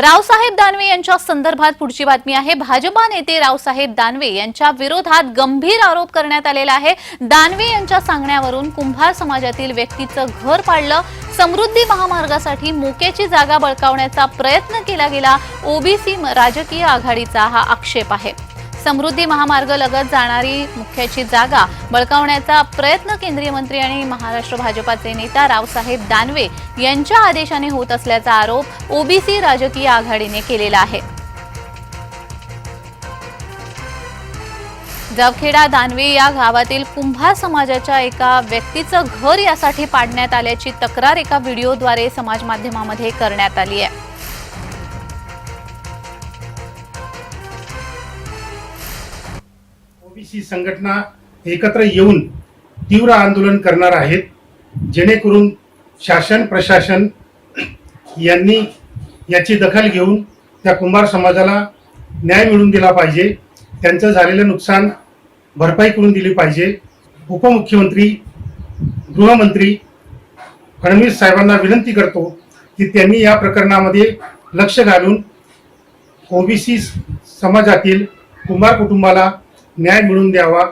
रावसाहेब दानवे यांच्या संदर्भात पुढची बातमी आहे. भाजपा नेते रावसाहेब दानवे यांच्या विरोधात गंभीर आरोप करण्यात आलेला आहे. दानवे यांच्या सांगण्यावरून कुंभार समाजातील व्यक्तीचं घर पाडलं. समृद्धी महामार्गासाठी मोक्याची जागा बळकावण्याचा प्रयत्न केला गेला. ओबीसी राजकीय आघाडीचा हा आक्षेप आहे. समृद्धी महामार्ग लगत जाणारी मुख्याची जागा बळकावण्याचा प्रयत्न केंद्रीय मंत्री आणि महाराष्ट्र भाजपाचे नेता रावसाहेब दानवे यांच्या आदेशाने होत असल्याचा आरोप ओबीसी राजकीय आघाडीने केलेला आहे. जवखेडा दानवे या गावातील कुंभार समाजाच्या एका व्यक्तीचं घर यासाठी पाडण्यात आल्याची तक्रार एका व्हिडिओद्वारे समाज माध्यमामध्ये करण्यात आली आहे. ओबीसी संघटना एकत्र येऊन तीव्र आंदोलन करणार आहेत. जेणेकरून शासन प्रशासन यांनी याची दखल घेऊन त्या कुंभार समाजाला न्याय मिळवून दिला पाहिजे. त्यांचं झालेलं नुकसान भरपाई करून दिली पाहिजे. उपमुख्यमंत्री गृहमंत्री फडणवीस साहेबांना विनंती करतो की त्यांनी या प्रकरणामध्ये लक्ष घालून ओबीसी समाजातील कुंभार कुटुंबाला न्याय मिळवून द्यावा.